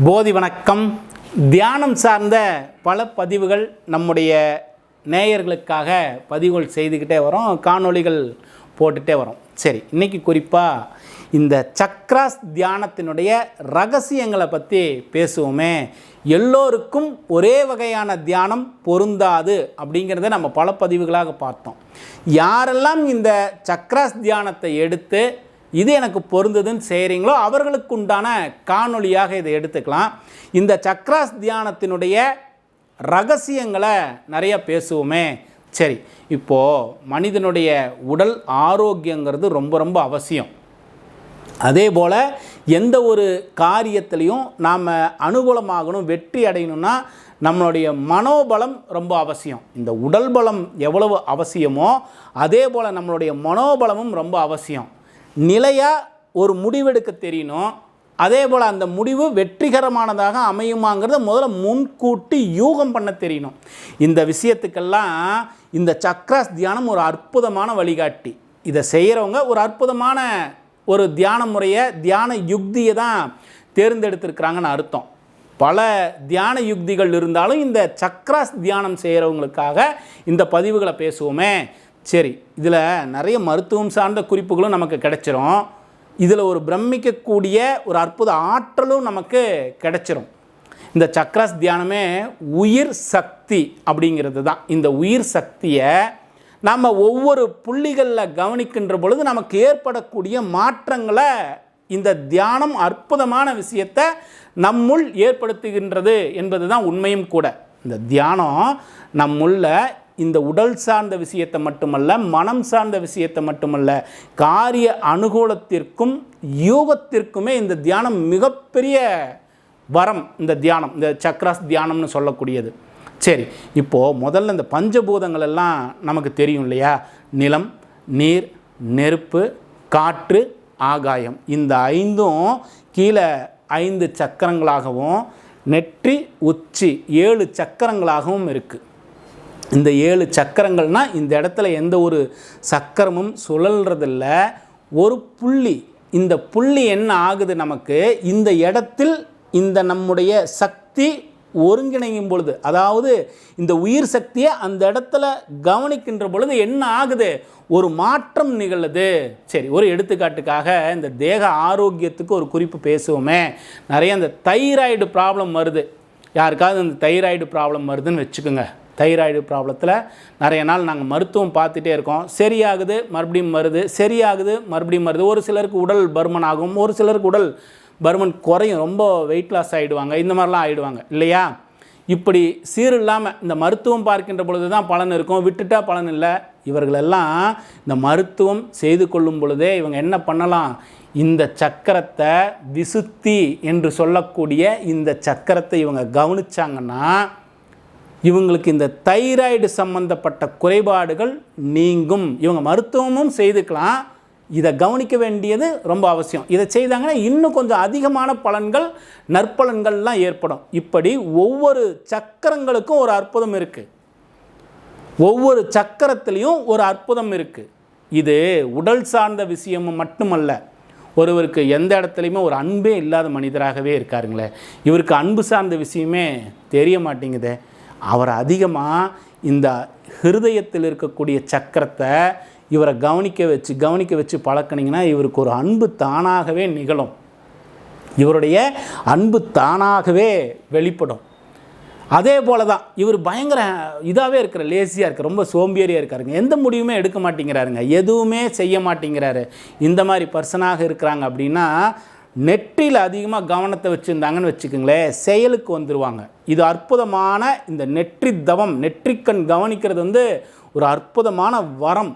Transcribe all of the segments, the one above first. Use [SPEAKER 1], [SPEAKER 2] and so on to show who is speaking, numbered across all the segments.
[SPEAKER 1] போதி வணக்கம். தியானம் சார்ந்த பல பதிவுகள் நம்முடைய நேயர்களுக்காக பதிவுகள் செய்துக்கிட்டே வரோம் காணொளிகள் போட்டுகிட்டே வரோம். சரி இன்றைக்கி குறிப்பாக இந்த சக்ராஸ் தியானத்தினுடைய ரகசியங்களை பற்றி பேசுவோமே. எல்லோருக்கும் ஒரே வகையான தியானம் பொருந்தாது அப்படிங்கிறத நம்ம பல பதிவுகளாக பார்த்தோம். யாரெல்லாம் இந்த சக்ராஸ் தியானத்தை எடுத்து இது எனக்கு பொருந்ததுன்னு செய்கிறீங்களோ அவர்களுக்கு உண்டான காணொளியாக இதை எடுத்துக்கலாம். இந்த சக்ராஸ் தியானத்தினுடைய ரகசியங்களை நிறைய பேசுவோமே. சரி இப்போது மனிதனுடைய உடல் ஆரோக்கியங்கிறது ரொம்ப ரொம்ப அவசியம். அதே போல் எந்த ஒரு காரியத்திலையும் நாம் அனுகூலமாகணும் வெற்றி அடையணும்னா நம்மளுடைய மனோபலம் ரொம்ப அவசியம். இந்த உடல் பலம் எவ்வளவு அவசியமோ அதே போல் நம்மளுடைய மனோபலமும் ரொம்ப அவசியம். நிலையாக ஒரு முடிவெடுக்க தெரியணும். அதே போல் அந்த முடிவு வெற்றிகரமானதாக அமையுமாங்கிறத முதல்ல முன்கூட்டி யூகம் பண்ண தெரியணும். இந்த விஷயத்துக்கெல்லாம் இந்த சக்ராஸ் தியானம் ஒரு அற்புதமான வழிகாட்டி. இதை செய்கிறவங்க ஒரு அற்புதமான ஒரு தியான முறையை தியான யுக்தியை தான் தேர்ந்தெடுத்திருக்கிறாங்கன்னு அர்த்தம். பல தியான யுக்திகள் இருந்தாலும் இந்த சக்ராஸ் தியானம் செய்கிறவங்களுக்காக இந்த பதிவுகளை பேசுவோமே. சரி இதில் நிறைய மருத்துவம் சார்ந்த குறிப்புகளும் நமக்கு கிடைச்சிரும். இதில் ஒரு பிரமிக்கக்கூடிய ஒரு அற்புத ஆற்றலும் நமக்கு கிடைச்சிரும். இந்த சக்ராஸ் தியானமே உயிர் சக்தி அப்படிங்கிறது தான் இந்த உயிர் சக்தியை நம்ம ஒவ்வொரு புள்ளிகளில் கவனிக்கின்ற பொழுது நமக்கு ஏற்படக்கூடிய மாற்றங்களை இந்த தியானம் அற்புதமான விஷயத்தை நம்முள் ஏற்படுத்துகின்றது என்பது தான் உண்மையும் கூட. இந்த தியானம் நம்முள்ள இந்த உடல் சார்ந்த விஷயத்தை மட்டுமல்ல மனம் சார்ந்த விஷயத்தை மட்டுமல்ல காரிய அனுகூலத்திற்கும் யோகத்திற்குமே இந்த தியானம் மிகப்பெரிய வரம் இந்த தியானம் இந்த சக்ராஸ் தியானம்னு சொல்லக்கூடியது. சரி இப்போது முதல்ல இந்த பஞ்சபூதங்கள் எல்லாம் நமக்கு தெரியும் இல்லையா? நிலம் நீர் நெருப்பு காற்று ஆகாயம். இந்த ஐந்தும் கீழே ஐந்து சக்கரங்களாகவும் நெற்றி உச்சி ஏழு சக்கரங்களாகவும் இருக்குது இந்த ஏழு சக்கரங்கள்னால் இந்த இடத்துல எந்த ஒரு சக்கரமும் சுழல்றதில்ல. ஒரு புள்ளி இந்த புள்ளி என்ன ஆகுது நமக்கு? இந்த இடத்தில் இந்த நம்முடைய சக்தி ஒருங்கிணையும் பொழுது அதாவது இந்த உயிர் சக்தியை அந்த இடத்துல கவனிக்கின்ற பொழுது என்ன ஆகுது? ஒரு மாற்றம் நிகழுது. சரி ஒரு எடுத்துக்காட்டுக்காக இந்த தேக ஆரோக்கியத்துக்கு ஒரு குறிப்பு பேசுவோமே. நிறைய இந்த தைராய்டு ப்ராப்ளம் வருது. யாருக்காவது இந்த தைராய்டு ப்ராப்ளம் வருதுன்னு வச்சுக்கோங்க. தைராய்டு ப்ராப்ளத்தில் நிறைய நாள் நாங்கள் மருத்துவம் பார்த்துட்டே இருக்கோம். சரியாகுது மறுபடியும் வருது. சரியாகுது மறுபடியும் வருது. ஒரு சிலருக்கு உடல் பருமன் ஆகும். ஒரு சிலருக்கு உடல் பருமன் குறையும். ரொம்ப வெயிட் லாஸ் ஆகிடுவாங்க இந்த மாதிரிலாம் ஆகிடுவாங்க இல்லையா? இப்படி சீர் இல்லாமல் இந்த மருத்துவம் பார்க்கின்ற பொழுது தான் பலன் இருக்கும். விட்டுட்டா பலன் இல்லை. இவர்களெல்லாம் இந்த மருத்துவம் செய்து கொள்ளும் பொழுதே இவங்க என்ன பண்ணலாம்? இந்த சக்கரத்தை விசுத்தி என்று சொல்லக்கூடிய இந்த சக்கரத்தை இவங்க கவனிச்சாங்கன்னா இவங்களுக்கு இந்த தைராய்டு சம்பந்தப்பட்ட குறைபாடுகள் நீங்கும். இவங்க மருத்துவமும் செய்துக்கலாம். இதை கவனிக்க வேண்டியது ரொம்ப அவசியம். இதை செய்தாங்கன்னா இன்னும் கொஞ்சம் அதிகமான பலன்கள் நற்பலன்கள்லாம் ஏற்படும். இப்படி ஒவ்வொரு சக்கரங்களுக்கும் ஒரு அற்புதம் இருக்குது ஒவ்வொரு சக்கரத்துலேயும் ஒரு அற்புதம் இருக்குது இது உடல் சார்ந்த விஷயம் மட்டுமல்ல. ஒருவருக்கு எந்த இடத்துலையுமே ஒரு அன்பே இல்லாத மனிதராகவே இருக்காருங்களே. இவருக்கு அன்பு சார்ந்த விஷயமே தெரிய மாட்டேங்குதே. அவர் அதிகமாக இந்த ஹிருதயத்தில் இருக்கக்கூடிய சக்கரத்தை இவரை கவனிக்க வச்சு கவனிக்க வச்சு பழக்கினீங்கன்னா இவருக்கு ஒரு அன்பு தானாகவே நிகழும். இவருடைய அன்பு தானாகவே வெளிப்படும். அதே போல தான் இவர் பயங்கர இதாகவே இருக்கிற லேசியாக இருக்க ரொம்ப சோம்பேறியாக இருக்காருங்க. எந்த முடிவுமே எடுக்க மாட்டேங்கிறாருங்க. எதுவுமே செய்ய மாட்டேங்கிறாரு. இந்த மாதிரி பர்சனாக இருக்கிறாங்க அப்படின்னா நெற்றியில் அதிகமாக கவனத்தை வச்சுருந்தாங்கன்னு வச்சுக்கோங்களேன் செயலுக்கு வந்துடுவாங்க இது அற்புதமான இந்த நெற்றி தவம் நெற்றிக்கண் கவனிக்கிறது வந்து ஒரு அற்புதமான வரம்.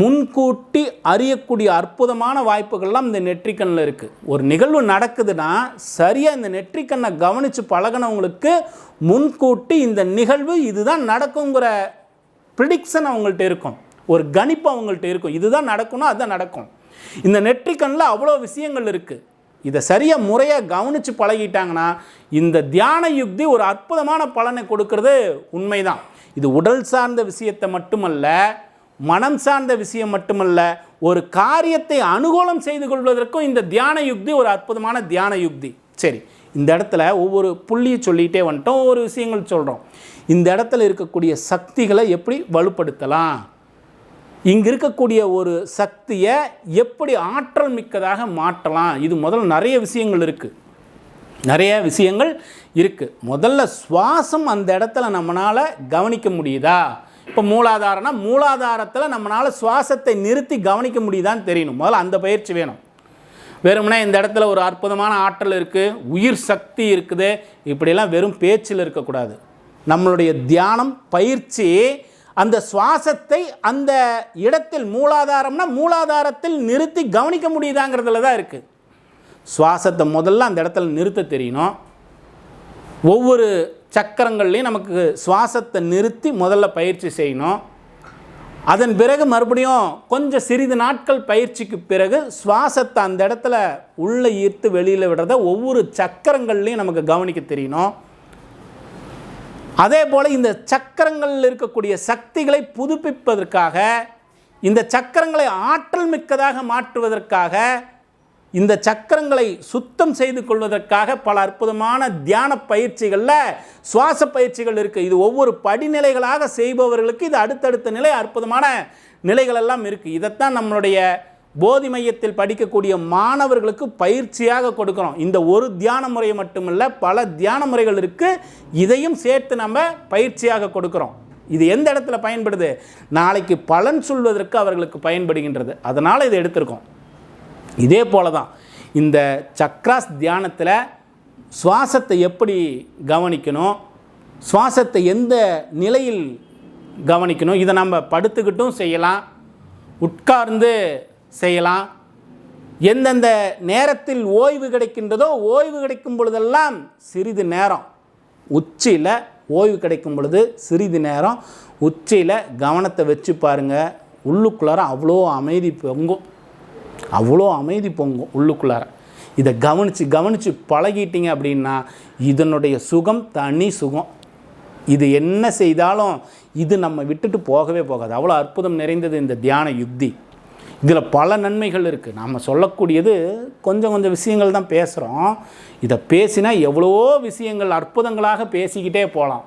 [SPEAKER 1] முன்கூட்டி அறியக்கூடிய அற்புதமான வாய்ப்புகள்லாம் இந்த நெற்றிக்கண்ணில் இருக்குது ஒரு நிகழ்வு நடக்குதுன்னா சரியாக இந்த நெற்றிக்கண்ணை கவனித்து பழகினவங்களுக்கு முன்கூட்டி இந்த நிகழ்வு இதுதான் நடக்குங்கிற ப்ரிடிக்ஷன் அவங்கள்ட்ட இருக்கும். ஒரு கணிப்பு அவங்கள்ட்ட இருக்கும். இதுதான் நடக்கணும் அதுதான் நடக்கும். இந்த நெற்றிக்கண்ணில் அவ்வளோ விஷயங்கள் இருக்குது இதை சரியாக முறையாக கவனித்து பழகிட்டாங்கன்னா இந்த தியான யுக்தி ஒரு அற்புதமான பலனை கொடுக்கறது உண்மைதான். இது உடல் சார்ந்த விஷயத்தை மட்டுமல்ல மனம் சார்ந்த விஷயம் மட்டுமல்ல ஒரு காரியத்தை அனுகூலம் செய்து கொள்வதற்கும் இந்த தியான யுக்தி ஒரு அற்புதமான தியான யுக்தி. சரி இந்த இடத்துல ஒவ்வொரு புள்ளியை சொல்லிகிட்டே வந்துட்டோம் ஒவ்வொரு விஷயங்கள் சொல்கிறோம் இந்த இடத்துல இருக்கக்கூடிய சக்திகளை எப்படி வலுப்படுத்தலாம்? இங்கே இருக்கக்கூடிய ஒரு சக்தியை எப்படி ஆற்றல் மிக்கதாக மாற்றலாம்? இது முதல்ல நிறைய விஷயங்கள் இருக்குது நிறைய விஷயங்கள் இருக்குது முதல்ல சுவாசம் அந்த இடத்துல நம்மளால் கவனிக்க முடியுதா? இப்போ மூலாதாரம்னா மூலாதாரத்தில் நம்மளால் சுவாசத்தை நிறுத்தி கவனிக்க முடியுதான்னு தெரியணும். முதல்ல அந்த பயிற்சி வேணும். வெறும்னா இந்த இடத்துல ஒரு அற்புதமான ஆற்றல் இருக்குது உயிர் சக்தி இருக்குது. இப்படியெல்லாம் வெறும் பேச்சில் இருக்கக்கூடாது. நம்மளுடைய தியானம் பயிற்சி அந்த சுவாசத்தை அந்த இடத்தில் மூலாதாரம்னா மூலாதாரத்தில் நிறுத்தி கவனிக்க முடியுதாங்கிறதுல தான் இருக்குது சுவாசத்தை முதல்ல அந்த இடத்துல நிறுத்த தெரியணும். ஒவ்வொரு சக்கரங்கள்லையும் நமக்கு சுவாசத்தை நிறுத்தி முதல்ல பயிற்சி செய்யணும். அதன் பிறகு மறுபடியும் கொஞ்சம் சிறிது நாட்கள் பயிற்சிக்கு பிறகு சுவாசத்தை அந்த இடத்துல உள்ளே ஈர்த்து வெளியில் விடுறத ஒவ்வொரு சக்கரங்கள்லையும் நமக்கு கவனிக்க தெரியணும். அதே போல் இந்த சக்கரங்களில் இருக்கக்கூடிய சக்திகளை புதுப்பிப்பதற்காக இந்த சக்கரங்களை ஆற்றல் மிக்கதாக மாற்றுவதற்காக இந்த சக்கரங்களை சுத்தம் செய்து கொள்வதற்காக பல அற்புதமான தியான பயிற்சிகளில் சுவாச பயிற்சிகள் இருக்குது இது ஒவ்வொரு படிநிலைகளாக செய்பவர்களுக்கு இது அடுத்தடுத்த நிலை அற்புதமான நிலைகள் எல்லாம் இருக்குது இதைத்தான் நம்மளுடைய போதி மையத்தில் படிக்கக்கூடிய மாணவர்களுக்கு பயிற்சியாக கொடுக்குறோம். இந்த ஒரு தியான முறை மட்டுமல்ல பல தியான முறைகள் இருக்குது இதையும் சேர்த்து நம்ம பயிற்சியாக கொடுக்குறோம். இது எந்த இடத்துல பயன்படுது? நாளைக்கு பலன் சொல்வதற்கு அவர்களுக்கு பயன்படுகின்றது. அதனால் இதை எடுத்திருக்கோம். இதே போல தான் இந்த சக்ராஸ் தியானத்தில் சுவாசத்தை எப்படி கவனிக்கணும்? சுவாசத்தை எந்த நிலையில் கவனிக்கணும்? இதை நம்ம படுத்துக்கிட்டும் செய்யலாம். உட்கார்ந்து செய்யலாம். எந்தெந்த நேரத்தில் ஓய்வு கிடைக்கின்றதோ ஓய்வு கிடைக்கும் பொழுதெல்லாம் சிறிது நேரம். உச்சியில் ஓய்வு கிடைக்கும் பொழுது சிறிது நேரம் உச்சியில் கவனத்தை வச்சு பாருங்கள் உள்ளுக்குள்ளார அவ்வளோ அமைதி பொங்கும். அவ்வளோ அமைதி பொங்கும் உள்ளுக்குள்ளார. இதை கவனித்து கவனித்து பழகிட்டீங்க அப்படின்னா இதனுடைய சுகம் தனி சுகம். இது என்ன செய்தாலும் இது நம்ம விட்டுட்டு போகவே போகாது. அவ்வளோ அற்புதம் நிறைந்தது இந்த தியான யுக்தி. இதில் பல நன்மைகள் இருக்குது நாம் சொல்லக்கூடியது கொஞ்சம் கொஞ்சம் விஷயங்கள் தான் பேசுகிறோம் இதை பேசினா எவ்வளவோ விஷயங்கள் அற்புதங்களாக பேசிக்கிட்டே போகலாம்.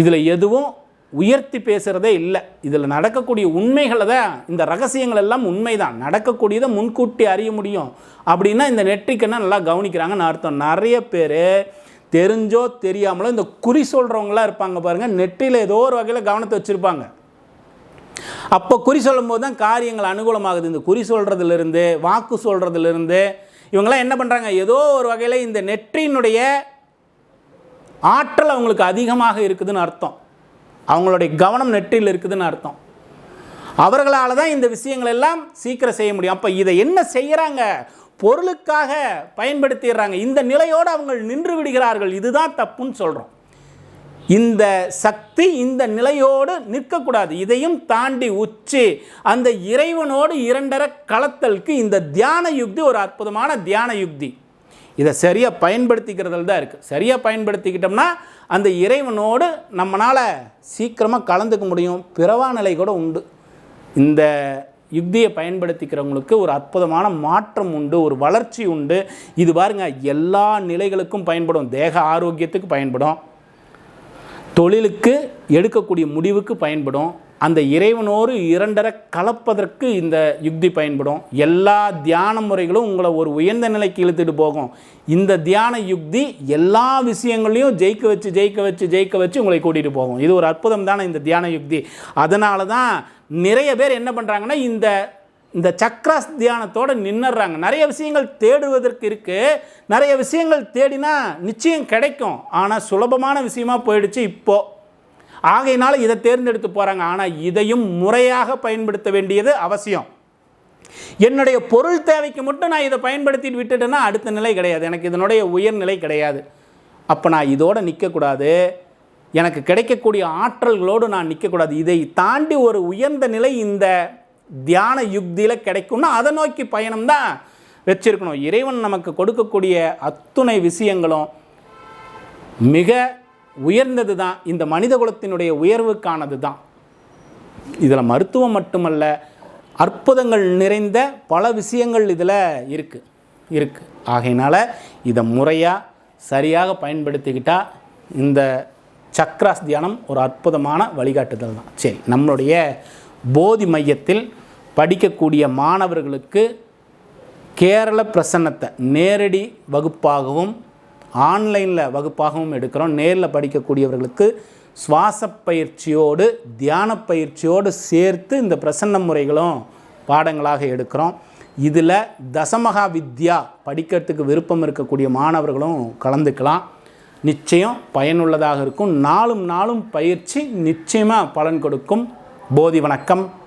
[SPEAKER 1] இதில் எதுவும் உயர்த்தி பேசுகிறதே இல்லை. இதில் நடக்கக்கூடிய உண்மைகளை தான் இந்த ரகசியங்கள் எல்லாம் உண்மைதான். நடக்கக்கூடியதை முன்கூட்டி அறிய முடியும். அப்படின்னா இந்த நெற்றிக்கெல்லாம் நல்லா கவனிக்கிறாங்கன்னு அர்த்தம். நிறைய பேர் தெரிஞ்சோ தெரியாமலோ இந்த குறி சொல்கிறவங்களாம் இருப்பாங்க பாருங்கள் நெற்றியில் ஏதோ ஒரு வகையில் கவனத்தை வச்சுருப்பாங்க. அப்போ குறி சொல்லும்போது தான் காரியங்கள் அனுகூலமாகுது. இந்த குறி சொல்கிறதுலேருந்து வாக்கு சொல்கிறதுலேருந்து இவங்கெல்லாம் என்ன பண்ணுறாங்க ஏதோ ஒரு வகையில் இந்த நெற்றியினுடைய ஆற்றல் அவங்களுக்கு அதிகமாக இருக்குதுன்னு அர்த்தம். அவங்களுடைய கவனம் நெற்றியில் இருக்குதுன்னு அர்த்தம். அவர்களால் தான் இந்த விஷயங்கள் எல்லாம் சீக்கிரம் செய்ய முடியும். அப்போ இதை என்ன செய்கிறாங்க பொருளுக்காக பயன்படுத்திடுறாங்க. இந்த நிலையோடு அவங்க நின்று விடுகிறார்கள். இதுதான் தப்புன்னு சொல்கிறோம் இந்த சக்தி இந்த நிலையோடு நிற்கக்கூடாது. இதையும் தாண்டி உச்சி அந்த இறைவனோடு இரண்டரை கலத்தலுக்கு இந்த தியான யுக்தி ஒரு அற்புதமான தியான யுக்தி. இதை சரியாக பயன்படுத்திக்கிறதுல தான் இருக்குது சரியாக பயன்படுத்திக்கிட்டோம்னா அந்த இறைவனோடு நம்மளால் சீக்கிரமாக கலந்துக்க முடியும். பிறவா நிலை கூட உண்டு. இந்த யுக்தியை பயன்படுத்திக்கிறவங்களுக்கு ஒரு அற்புதமான மாற்றம் உண்டு ஒரு வளர்ச்சி உண்டு. இது பாருங்கள் எல்லா நிலைகளுக்கும் பயன்படும். தேக ஆரோக்கியத்துக்கு பயன்படும். தொழிலுக்கு எடுக்கக்கூடிய முடிவுக்கு பயன்படும். அந்த இறைவனோடு இரண்டரை கலப்பதற்கு இந்த யுக்தி பயன்படும். எல்லா தியான முறைகளும் உங்களை ஒரு உயர்ந்த நிலைக்கு இழுத்துட்டு போகும். இந்த தியான யுக்தி எல்லா விஷயங்களையும் ஜெயிக்க வச்சு ஜெயிக்க வச்சு ஜெயிக்க வச்சு உங்களை கூட்டிகிட்டு போகும். இது ஒரு அற்புதம் தானே இந்த தியான யுக்தி. அதனால தான் நிறைய பேர் என்ன பண்ணுறாங்கன்னா இந்த இந்த சக்ராஸ் தியானத்தோடு நின்னுறாங்க. நிறைய விஷயங்கள் தேடுவதற்கு இருக்குது நிறைய விஷயங்கள் தேடினா நிச்சயம் கிடைக்கும். ஆனால் சுலபமான விஷயமா போயிடுச்சு இப்போது ஆகையினால இதை தேர்ந்தெடுத்து போகிறாங்க ஆனால் இதையும் முறையாக பயன்படுத்த வேண்டியது அவசியம். என்னுடைய பொருள் தேவைக்கு மட்டும் நான் இதை பயன்படுத்திட்டு விட்டுட்டேன்னா அடுத்த நிலை கிடையாது. எனக்கு இதனுடைய உயர்நிலை கிடையாது. அப்போ நான் இதோடு நிற்கக்கூடாது எனக்கு கிடைக்கக்கூடிய ஆற்றல்களோடு நான் நிற்கக்கூடாது இதை தாண்டி ஒரு உயர்ந்த நிலை இந்த தியான யுக்தியில் கிடைக்கும்னா அதை நோக்கி பயணம் தான் வச்சிருக்கணும். இறைவன் நமக்கு கொடுக்கக்கூடிய அத்துணை விஷயங்களும் மிக உயர்ந்தது தான். இந்த மனித குலத்தினுடைய உயர்வுக்கானது தான். இதில் மருத்துவம் மட்டுமல்ல அற்புதங்கள் நிறைந்த பல விஷயங்கள் இதில் இருக்குது இருக்குது ஆகையினால் இதை முறையாக சரியாக பயன்படுத்திக்கிட்டால் இந்த சக்ராஸ் தியானம் ஒரு அற்புதமான வழிகாட்டுதல் தான். சரி நம்மளுடைய போதி மையத்தில் படிக்கக்கூடிய மாணவர்களுக்கு கேரள பிரசன்னத்தை நேரடி வகுப்பாகவும் ஆன்லைனில் வகுப்பாகவும் எடுக்கிறோம். நேரில் படிக்கக்கூடியவர்களுக்கு சுவாச பயிற்சியோடு தியான பயிற்சியோடு சேர்த்து இந்த பிரசன்ன முறைகளும் பாடங்களாக எடுக்கிறோம். இதில் தசமகா வித்யா படிக்கிறதுக்கு விருப்பம் இருக்கக்கூடிய மாணவர்களும் கலந்துக்கலாம். நிச்சயம் பயனுள்ளதாக இருக்கும். நாளும் நாளும் பயிற்சி நிச்சயமாக பலன் கொடுக்கும். போதி வணக்கம்.